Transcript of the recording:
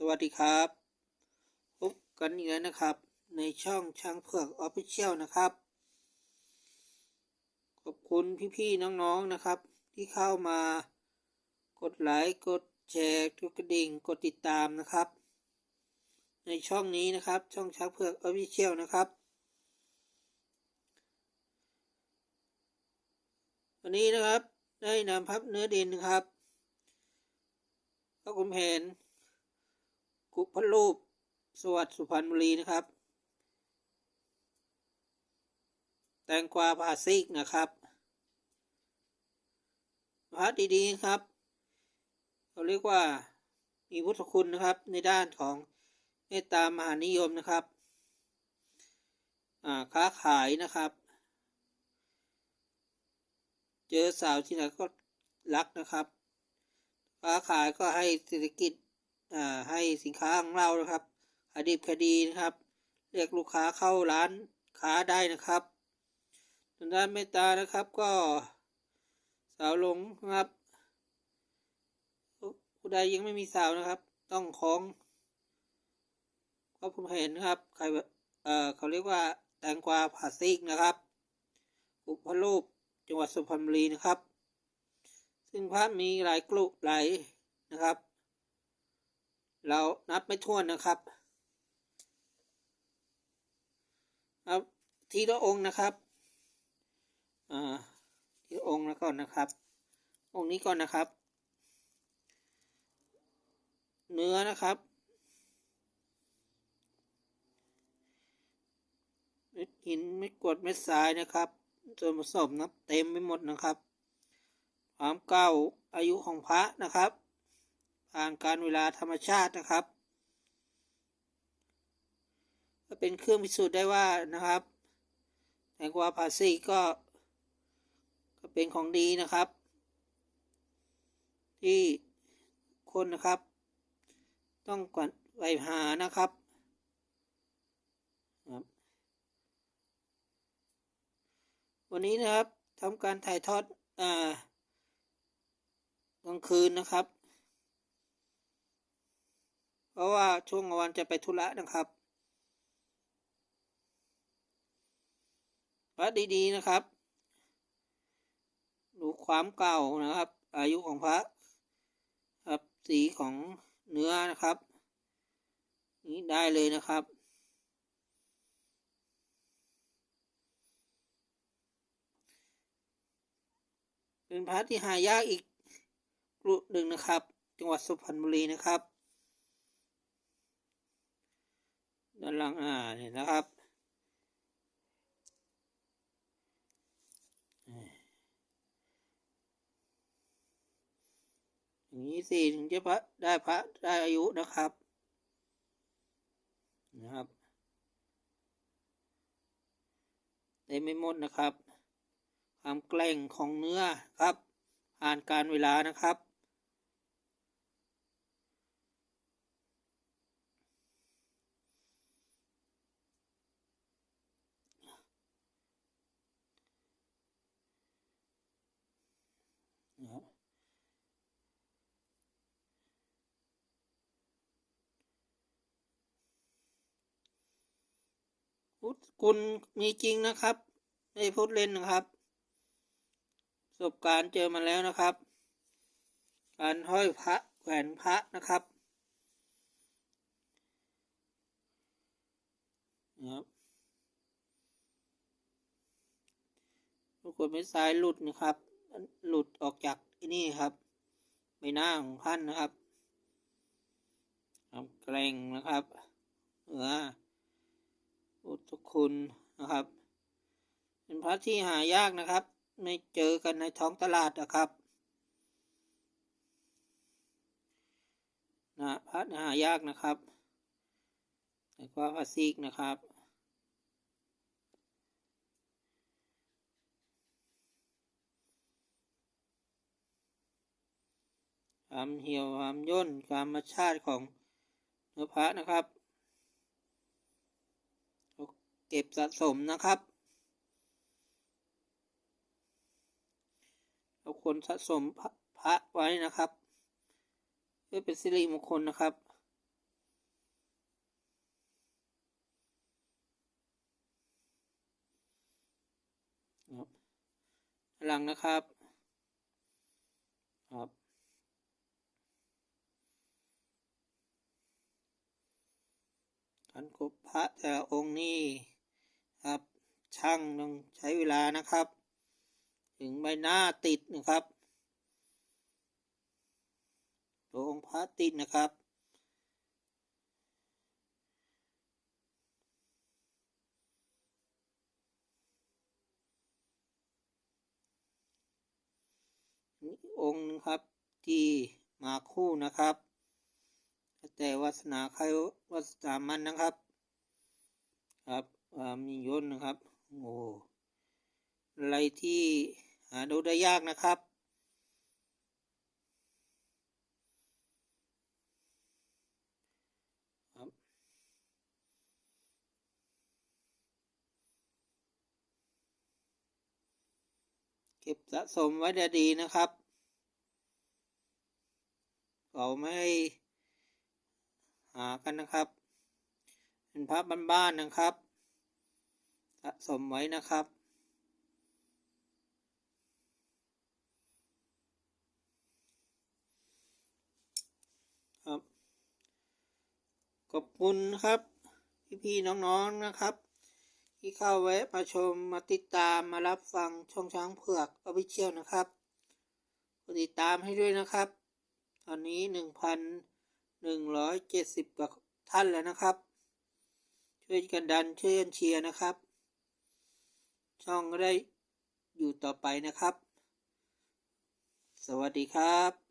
สวัสดีครับ พบกันอีกแล้วนะครับ ในช่องช้างเผือกออฟฟิเชียลนะครับ ขอบคุณพี่ๆน้องๆนะครับ ที่เข้ามากดไลค์กดแชร์กดกระดิ่งกดติดตามนะครับ ในช่องนี้นะครับ ช่องช้างเผือกออฟฟิเชียลนะครับวันนี้นะครับได้นำพับเนื้อดินนะครับก็ผมเห็น กุพรูป สวัสดิ์สุพรรณบุรีนะครับ แตงกวาพาซิกนะครับพระดีๆครับเขาเรียกว่ามีพุทธคุณนะครับในด้านของเมตตามหานิยมนะครับค้าขายนะครับ เจอสาวที่ไหนก็รักนะครับ ค้าขายก็ให้เศรษฐกิจ ให้สินค้าของเรานะครับขายดีขายดีนะครับ เรียกลูกค้าเข้าร้านค้าได้นะครับทางด้านเมตตานะครับก็สาวหลงนะครับผู้ใดยังไม่มีสาวนะครับ ต้องคล้องก็ผมเห็นนะครับใครเอ่อเขาเรียกว่าแตงกวาผาซิกนะครับอุปโลกจังหวัดสุพรรณบุรีนะครับ ซึ่งพระมีหลายกลุ่มหลายนะครับ เรานับไม่ถ้วนนะครับครับทีละองค์นะครับอ่าทีละองค์แล้วก่อนนะครับ องค์นี้ก่อนนะครับ เนื้อนะครับเม็ดหินไม่กดเม็ดทรายนะครับส่วนผสมนะเต็มไปหมดนะครับความเก่าอายุของพระนะครับ ผ่านการเวลาธรรมชาตินะครับก็เป็นเครื่องพิสูจน์ได้ว่านะครับแตงกวาพาซีก็ก็เป็นของดีนะครับ ที่คนนะครับ ต้องก่อนไปหานะครับวันนี้นะครับทำการถ่ายทอดอ่ากลางคืนนะครับ เพราะว่าช่วงกลางวันจะไปธุระนะครับพระดีๆนะครับ ดูความเก่านะครับ อายุของพระครับสีของเนื้อนะครับ นี้ได้เลยนะครับเป็นพระที่หายากอีกกลุ่มหนึ่งนะครับ จังหวัดสุพรรณบุรีนะครับ ด้านหลังอ่าเนี่ยนะครับอย่างนี้สิถึงจะพระได้พระได้อายุนะครับนะครับเต็มไม่หมดนะครับความแกล้งของเนื้อครับ ผ่านการเวลานะครับพุท ธคุณมีจริงนะครับไม่พูดเล่นนะครับประสบการณ์เจอมาแล้วนะครับ การห้อยพระแขวนพระนะครับนะครับทุกคนไม่สายหลุดนะครับ หลุดออกจากที่นี่ครับใบหน้าของท่านนะครับแกรงนะครับเนื้อ ทธคุณนะครับ เป็นพระที่หายากนะครับ ไม่เจอกันในท้องตลาดนะครับนะพระหายากนะครับแต่ก็พระซีกนะครับความเหี่ยวความย่นความมชาติของเนื้อพระนะครับ เก็บสะสมนะครับเราคนสะสมพระไว้นะครับ เพื่อเป็นสิริมงคลนะครับหลังนะครับครับการกบพระแต่องค์นี้ ครับ ช่างต้องใช้เวลานะครับ ถึงใบหน้าติดนะครับตัวองค์พระติดนะครับนี่องค์หนึงครับที่มาคู่นะครับ แต่วาสนาใครวาสนามันนะครับ ครับ มียนต์นะครับ โอ้อะไรที่หาดูได้ยากนะครับ ครับเก็บสะสมไว้ด้ดีนะครับเราไม่หากันนะครับ เป็นพระบ้านๆนะครับะสมไว้นะครับ ครับ ขอบคุณครับ พี่ๆน้องๆนะครับ ที่เข้าแวะมาชมมาติดตามมารับฟังช่องช้างเผือกอภิเชียลนะครับกดติดตามให้ด้วยนะครับ ตอนนี้หนึ่งพันหนึ่งร้อยเจ็ดสิบกว่าท่านแล้วนะครับ ช่วยกันดันช่วยกันเชียร์นะครับ ช่องได้อยู่ต่อไปนะครับ สวัสดีครับ